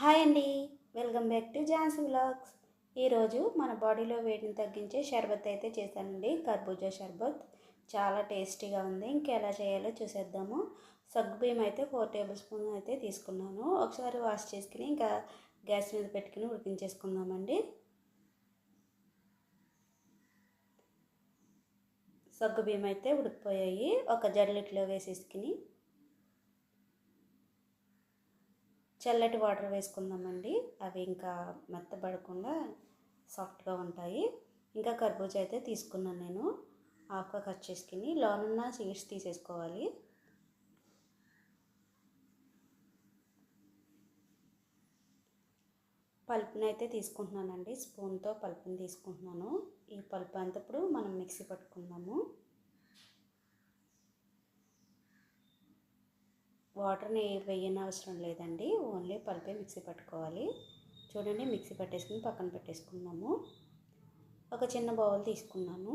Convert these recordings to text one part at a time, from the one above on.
Hi అండి. Welcome back to Jhansi vlogs. ఈరోజు మన బాడీలో వేడిని తగ్గించే షర్బత్ అయితే చేశానండి. కర్బూజా షర్బత్. చాలా టేస్టీగా ఉంది. ఇంకా ఎలా చేయాలో చూసేద్దాము. సగ్గుబియ్యం అయితే ఫోర్ టేబుల్ స్పూన్ అయితే తీసుకున్నాను. ఒకసారి వాష్ చేసుకుని ఇంకా గ్యాస్ మీద పెట్టుకుని ఉడికించేసుకుందామండి. సగ్గుబియ్యం అయితే ఉడికిపోయాయి. ఒక జడలిట్లో వేసేసుకుని చల్లటి వాటర్ వేసుకుందామండి. అవి ఇంకా మెత్తబడకుండా సాఫ్ట్గా ఉంటాయి. ఇంకా కర్బూజా అయితే తీసుకున్నాను నేను. హాఫ్గా కట్ చేసుకుని లోనున్న సీడ్స్ తీసేసుకోవాలి. పల్పుని అయితే తీసుకుంటున్నానండి. స్పూన్తో పల్పుని తీసుకుంటున్నాను. ఈ పల్పు అంతప్పుడు మనం మిక్సీ పట్టుకుందాము. వాటర్ని వేయని అవసరం లేదండి. ఓన్లీ పల్పే మిక్సీ పట్టుకోవాలి. చూడండి మిక్సీ పట్టేసుకుని పక్కన పెట్టేసుకున్నాము. ఒక చిన్న బౌల్ తీసుకున్నాను.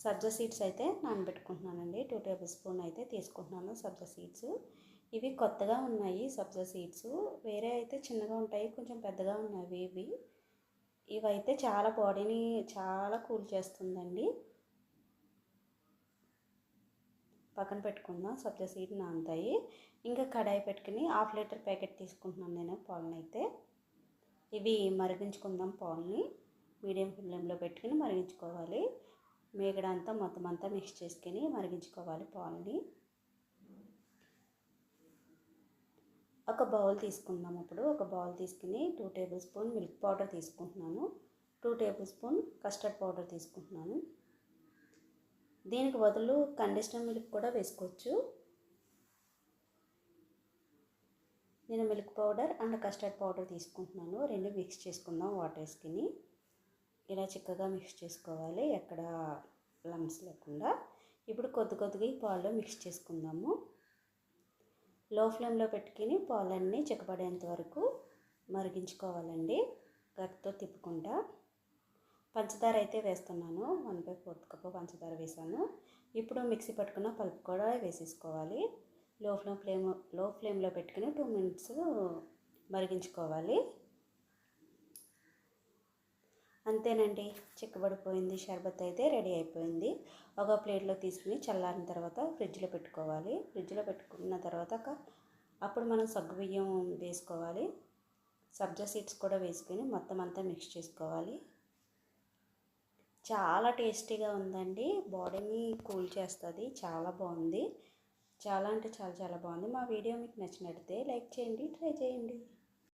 సబ్జా సీడ్స్ అయితే నానబెట్టుకుంటున్నానండి. టూ టేబుల్ స్పూన్ అయితే తీసుకుంటున్నాను సబ్జా సీడ్స్. ఇవి కొత్తగా ఉన్నాయి సబ్జా సీడ్స్. వేరే అయితే చిన్నగా ఉంటాయి కొంచెం పెద్దగా ఉన్నాయి ఇవి. ఇవైతే చాలా బాడీని చాలా కూల్ చేస్తుందండి. పక్కన పెట్టుకుందాం సబ్జా సీడ్ నానుతాయి. ఇంకా కడాయి పెట్టుకుని హాఫ్ లీటర్ ప్యాకెట్ తీసుకుంటున్నాను నేను పాలను అయితే ఇవి మరిగించుకుందాం పాలని మీడియం ఫ్లేమ్లో పెట్టుకుని మరిగించుకోవాలి. మేగడ అంతా మొత్తం అంతా మిక్స్ చేసుకుని మరిగించుకోవాలి పాలని ఒక బౌల్ తీసుకుందాం ఇప్పుడు. ఒక బౌల్ తీసుకుని two tablespoon milk powder తీసుకుంటున్నాను. Two tablespoon custard powder తీసుకుంటున్నాను. దీనికి బదులు కండిషనర్ మిల్క్ కూడా వేసుకోవచ్చు. నేను milk powder and custard powder తీసుకుంటున్నాను. రెండు మిక్స్ చేసుకుందాం వాటర్ వేసుకుని ఇలా చిక్కగా మిక్స్ చేసుకోవాలి ఎక్కడ లమ్స్ లేకుండా. ఇప్పుడు కొద్ది కొద్దిగా ఈ పాలు మిక్స్ చేసుకుందాము. లో ఫ్లేమ్లో పెట్టుకుని పాలన్నీ చిక్కబడేంత వరకు మరిగించుకోవాలండి. గట్టితో తిప్పుకుంటా. పంచదార అయితే వేస్తున్నాను. వన్ బై ఫోర్త్ కప్ పంచదార వేసాను. ఇప్పుడు మిక్సీ పట్టుకున్న పల్పు కూడా వేసేసుకోవాలి. లో ఫ్లేమ్ ఫ్లేమ్లో ఫ్లేమ్లో పెట్టుకుని టూ మినిట్స్ మరిగించుకోవాలి. అంతేనండి. చిక్కబడిపోయింది. షర్బత్ అయితే రెడీ అయిపోయింది. ఒక ప్లేట్లో తీసుకుని చల్లారిన తర్వాత ఫ్రిడ్జ్లో పెట్టుకోవాలి. ఫ్రిడ్జ్లో పెట్టుకున్న తర్వాత అప్పుడు మనం సగ్గుబియ్యం వేసుకోవాలి. సబ్జా సీడ్స్ కూడా వేసుకొని మొత్తం అంతా మిక్స్ చేసుకోవాలి. చాలా టేస్టీగా ఉందండి. బాడీని కూల్ చేస్తుంది. చాలా బాగుంది. చాలా అంటే చాలా చాలా బాగుంది. మా వీడియో మీకు నచ్చినట్లయితే లైక్ చేయండి ట్రై చేయండి.